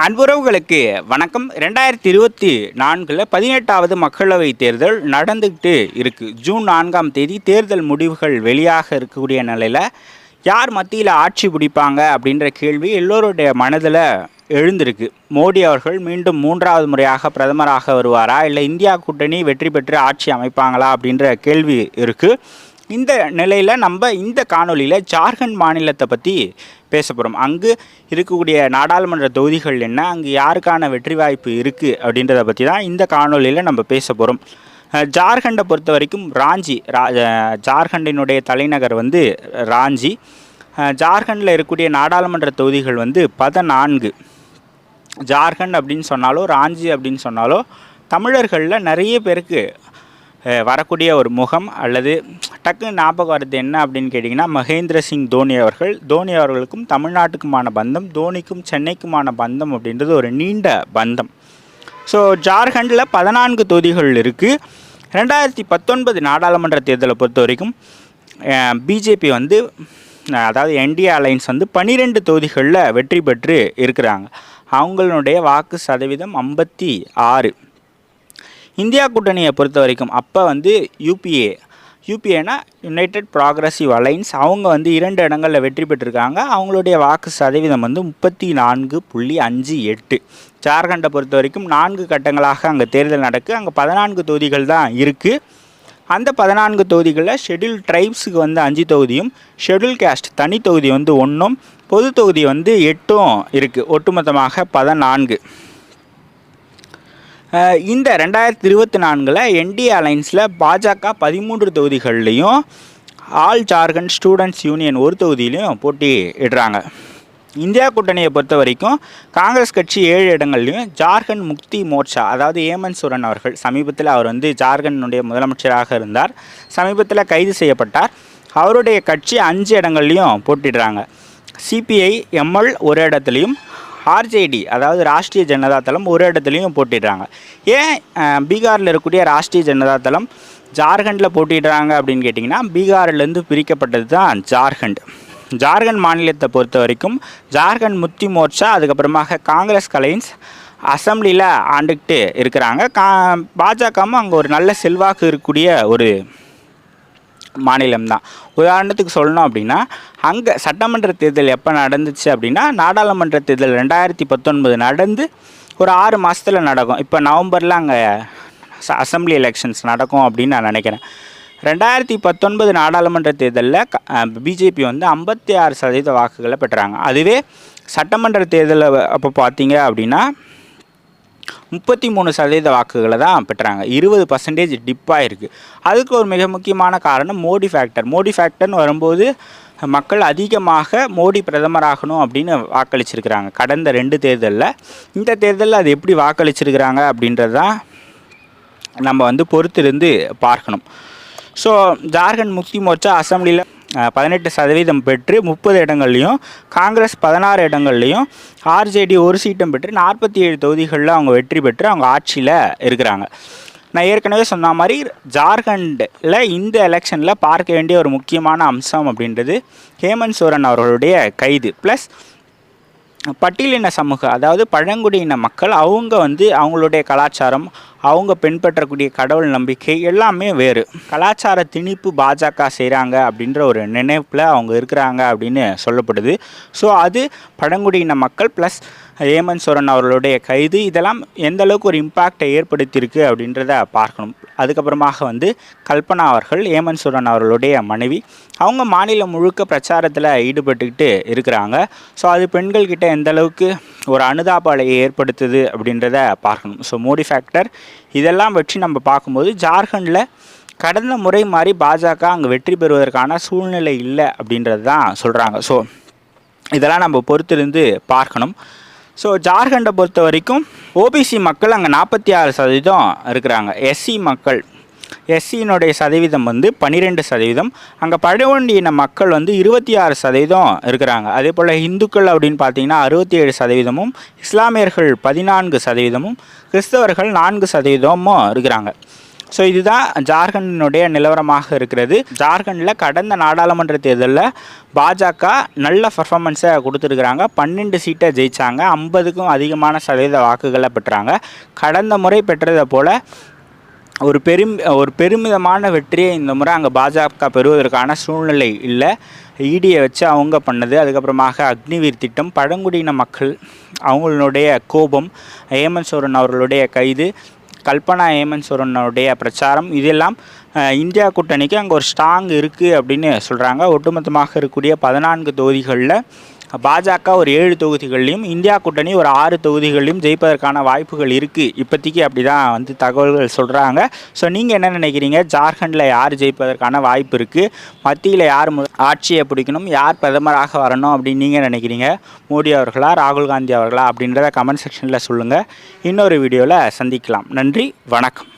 அன்புறவுகளுக்கு வணக்கம். ரெண்டாயிரத்தி இருபத்தி நான்கில் பதினெட்டாவது மக்களவை தேர்தல் நடந்துக்கிட்டு இருக்குது ஜூன் நான்காம் தேதி தேர்தல் முடிவுகள் வெளியாக இருக்கக்கூடிய நிலையில் யார் மத்தியில் ஆட்சி பிடிப்பாங்க அப்படின்ற கேள்வி எல்லோருடைய மனதில் எழுந்திருக்கு. மோடி அவர்கள் மீண்டும் மூன்றாவது முறையாக பிரதமராக வருவாரா? இல்லை இந்தியா கூட்டணி வெற்றி பெற்று ஆட்சி அமைப்பாங்களா அப்படின்ற கேள்வி இருக்குது இந்த நிலையில் நம்ம இந்த காணொலியில் ஜார்க்கண்ட் மாநிலத்தை பற்றி பேச போகிறோம் அங்கு இருக்கக்கூடிய நாடாளுமன்ற தொகுதிகள் என்ன அங்கு யாருக்கான வெற்றி வாய்ப்பு இருக்குது அப்படின்றத பற்றி தான் இந்த காணொளியில் நம்ம பேச போகிறோம் ஜார்க்கண்டை பொறுத்த வரைக்கும் ராஞ்சி ரா ஜார்க்கண்டினுடைய தலைநகர் வந்து ராஞ்சி. ஜார்க்கண்டில் இருக்கக்கூடிய நாடாளுமன்ற தொகுதிகள் வந்து பதினான்கு. ஜார்க்கண்ட் அப்படின்னு சொன்னாலோ ராஞ்சி அப்படின்னு சொன்னாலோ தமிழர்களில் நிறைய பேருக்கு வரக்கூடிய ஒரு முகம் அல்லது டக்குன்னு ஞாபகம் வருது என்ன அப்படின்னு கேட்டிங்கன்னா மகேந்திர சிங் தோனி அவர்கள். தோனி அவர்களுக்கும் தமிழ்நாட்டுக்குமான பந்தம் தோனிக்கும் சென்னைக்குமான பந்தம் அப்படின்றது ஒரு நீண்ட பந்தம். ஸோ ஜார்க்கண்டில் பதினான்கு தொகுதிகள் இருக்குது ரெண்டாயிரத்தி பத்தொன்பது நாடாளுமன்ற தேர்தலை பொறுத்த வரைக்கும் பிஜேபி வந்து அதாவது என்டிஏ அலைன்ஸ் வந்து பன்னிரெண்டு தொகுதிகளில் வெற்றி பெற்று இருக்கிறாங்க. அவங்களுடைய வாக்கு சதவீதம் ஐம்பத்தி ஆறு. இந்தியா கூட்டணியை பொறுத்த வரைக்கும் அப்போ வந்து யூபிஏ யூபிஏனா யுனைடெட் ப்ராக்ரஸிவ் அலைன்ஸ் அவங்க வந்து இரண்டு இடங்களில் வெற்றி பெற்றிருக்காங்க. அவங்களுடைய வாக்கு சதவீதம் வந்து முப்பத்தி நான்கு புள்ளி அஞ்சு எட்டு. ஜார்க்கண்டை பொறுத்த வரைக்கும் நான்கு கட்டங்களாக அங்கே தேர்தல் நடக்கு. அங்கே பதினான்கு தொகுதிகள் தான் இருக்குது அந்த பதினான்கு தொகுதிகளில் ஷெட்யூல் ட்ரைப்ஸுக்கு வந்து அஞ்சு தொகுதியும் ஷெட்யூல் கேஸ்ட் தனி தொகுதி வந்து ஒன்றும் பொது தொகுதி வந்து எட்டும் இருக்குது ஒட்டுமொத்தமாக பதினான்கு. இந்த ரெண்டாயிரத்தி இருபத்தி நான்கில் என்டிஏ அலைன்ஸில் பாஜக பதிமூன்று தொகுதிகள்லையும் ஆல் ஜார்க்கண்ட் ஸ்டூடெண்ட்ஸ் யூனியன் ஒரு தொகுதியிலையும் போட்டியிடுறாங்க இந்தியா கூட்டணியை பொறுத்த வரைக்கும் காங்கிரஸ் கட்சி ஏழு இடங்கள்லையும் ஜார்க்கண்ட் முக்தி மோர்ச்சா அதாவது ஏமன் சுரன் அவர்கள் சமீபத்தில் அவர் வந்து ஜார்க்கண்டுடைய முதலமைச்சராக இருந்தார். சமீபத்தில் கைது செய்யப்பட்டார். அவருடைய கட்சி அஞ்சு இடங்கள்லையும் போட்டிடுறாங்க. சிபிஐ எம்எல் ஒரு இடத்துலையும் ஆர்ஜேடி அதாவது ராஷ்ட்ரிய ஜனதா தளம் ஒரு இடத்துலையும் போட்டிடுறாங்க. ஏன் பீகாரில் இருக்கக்கூடிய ராஷ்ட்ரிய ஜனதா தளம் ஜார்க்கண்டில் போட்டிடுறாங்க அப்படின்னு கேட்டிங்கன்னா பீகார்லேருந்து பிரிக்கப்பட்டது தான் ஜார்க்கண்ட். ஜார்க்கண்ட் மாநிலத்தை பொறுத்த வரைக்கும் ஜார்க்கண்ட் முத்தி மோர்ச்சா அதுக்கப்புறமாக காங்கிரஸ் கலைன்ஸ் அசம்பிளியில் ஆண்டுக்கிட்டு இருக்கிறாங்க. கா பாஜகவும் அங்கே ஒரு நல்ல செல்வாக்கு இருக்கக்கூடிய ஒரு மாநிலம் தான் உதாரணத்துக்கு சொல்லணும் அப்படின்னா அங்கே சட்டமன்ற தேர்தல் எப்போ நடந்துச்சு அப்படின்னா நாடாளுமன்ற தேர்தல் ரெண்டாயிரத்தி பத்தொன்பது நடந்து ஒரு ஆறு மாதத்தில் நடக்கும். இப்போ நவம்பரில் அங்கே அசம்பிளி எலெக்ஷன்ஸ் நடக்கும் அப்படின்னு நான் நினைக்கிறேன். ரெண்டாயிரத்தி பத்தொன்பது நாடாளுமன்ற தேர்தலில் பிஜேபி வந்து ஐம்பத்தி ஆறு சதவீத வாக்குகளை பெற்றாங்க. அதுவே சட்டமன்ற தேர்தலில் அப்போ பார்த்தீங்க அப்படின்னா முப்பத்தி மூணு சதவீத வாக்குகளை தான் பெற்றாங்க. இருபது பர்சன்டேஜ் டிப்பாக இருக்குது அதுக்கு ஒரு மிக முக்கியமான காரணம் மோடி ஃபேக்டர் மோடி ஃபேக்டர்னு வரும்போது மக்கள் அதிகமாக மோடி பிரதமராகணும் அப்படின்னு வாக்களிச்சிருக்கிறாங்க. கடந்த ரெண்டு தேர்தலில். இந்த தேர்தலில் அது எப்படி வாக்களிச்சிருக்கிறாங்க அப்படின்றது தான் நம்ம வந்து பொறுத்திருந்து பார்க்கணும். ஸோ ஜார்க்கண்ட் முக்தி மோர்ச்சா அசம்பிளியில் பதினெட்டு சதவீதம் பெற்று முப்பது இடங்கள்லையும் காங்கிரஸ் பதினாறு இடங்கள்லையும் ஆர்ஜேடி ஒரு சீட்டும் பெற்று நாற்பத்தி ஏழு தொகுதிகளில் அவங்க வெற்றி பெற்று அவங்க ஆட்சியில் இருக்கிறாங்க. நான் ஏற்கனவே சொன்ன மாதிரி ஜார்க்கண்டில் இந்த எலெக்ஷனில் பார்க்க வேண்டிய ஒரு முக்கியமான அம்சம் அப்படின்றது ஹேமந்த் சோரன் அவர்களுடைய கைது. ப்ளஸ் பட்டியலின சமூகம் அதாவது பழங்குடியின மக்கள் அவங்க வந்து அவங்களுடைய கலாச்சாரம் அவங்க பின்பற்றக்கூடிய கடவுள் நம்பிக்கை எல்லாமே வேறு. கலாச்சார திணிப்பு பாஜக செய்கிறாங்க அப்படின்ற ஒரு நினைப்பில் அவங்க இருக்கிறாங்க அப்படின்னு சொல்லப்படுது. ஸோ அது பழங்குடியின மக்கள் ப்ளஸ் ஹேமந்த் சோரன் அவர்களுடைய கைது இதெல்லாம் எந்த அளவுக்கு ஒரு இம்பேக்டை ஏற்படுத்தியிருக்கு அப்படின்றத பார்க்கணும். அதுக்கப்புறமாக வந்து கல்பனா அவர்கள் ஏமன் சோரன் அவர்களுடைய மனைவி. அவங்க மாநிலம் முழுக்க பிரச்சாரத்தில் ஈடுபட்டுக்கிட்டு இருக்கிறாங்க. ஸோ அது பெண்கள்கிட்ட எந்த அளவுக்கு ஒரு அனுதாப அலையை ஏற்படுத்துது அப்படின்றத பார்க்கணும். ஸோ மோடி ஃபேக்டர் இதெல்லாம் வச்சு நம்ம பார்க்கும்போது ஜார்க்கண்டில் கடந்த முறை மாதிரி பாஜக அங்கே வெற்றி பெறுவதற்கான சூழ்நிலை இல்லை அப்படின்றது தான் சொல்கிறாங்க ஸோ இதெல்லாம் நம்ம பொறுத்திருந்து பார்க்கணும். ஸோ ஜார்க்கண்டை பொறுத்த வரைக்கும் ஓபிசி மக்கள் அங்கே நாற்பத்தி ஆறு சதவீதம் இருக்கிறாங்க. எஸ்சி மக்கள். எஸ்சியினுடைய சதவீதம் வந்து பன்னிரெண்டு சதவீதம். அங்கே பழங்குடியின மக்கள் வந்து இருபத்தி ஆறு சதவீதம் இருக்கிறாங்க. அதே போல் இந்துக்கள் அப்படின்னு பார்த்தீங்கன்னா அறுபத்தி ஏழு சதவீதமும் இஸ்லாமியர்கள் பதினான்கு சதவீதமும் கிறிஸ்தவர்கள் நான்கு சதவீதமும் இருக்கிறாங்க. ஸோ இதுதான் ஜார்க்கண்டினுடைய நிலவரமாக இருக்கிறது. ஜார்க்கண்டில் கடந்த நாடாளுமன்ற தேர்தலில் பாஜக நல்ல பர்ஃபார்மன்ஸை கொடுத்துருக்குறாங்க. பன்னெண்டு சீட்டை ஜெயித்தாங்க ஐம்பதுக்கும் அதிகமான சதவீத வாக்குகளை பெற்றாங்க. கடந்த முறை பெற்றதை போல் ஒரு பெரும் ஒரு பெருமிதமான வெற்றியை இந்த முறை அங்கே பாஜக பெறுவதற்கான சூழ்நிலை இல்லை. ஈடியை வச்சு அவங்க பண்ணது. அதுக்கப்புறமாக அக்னிவீர் திட்டம் பழங்குடியின மக்கள் அவங்களுடைய கோபம் ஹேமந்த் சோரன் அவர்களுடைய கைது கல்பனா ஹேமந்த் பிரச்சாரம் இதெல்லாம் இந்தியா கூட்டணிக்கு அங்கே ஒரு ஸ்ட்ராங் இருக்குது அப்படின்னு சொல்கிறாங்க ஒட்டுமொத்தமாக இருக்கக்கூடிய பதினான்கு தொகுதிகளில் பாஜக ஒரு ஏழு தொகுதிகள்லையும் இந்தியா கூட்டணி ஒரு ஆறு தொகுதிகளிலும் ஜெயிப்பதற்கான வாய்ப்புகள் இருக்குது இப்போதைக்கு அப்படி தான் வந்து தகவல்கள் சொல்கிறாங்க ஸோ நீங்கள் என்ன நினைக்கிறீங்க? ஜார்க்கண்டில் யார் ஜெயிப்பதற்கான வாய்ப்பு இருக்குது மத்தியில் யார் மு ஆட்சியை பிடிக்கணும்? யார் பிரதமராக வரணும் அப்படின்னு நீங்கள் நினைக்கிறீங்க? மோடி அவர்களா ராகுல் காந்தி அவர்களா அப்படின்றத கமெண்ட் செக்ஷனில் சொல்லுங்கள் இன்னொரு வீடியோவில் சந்திக்கலாம். நன்றி வணக்கம்.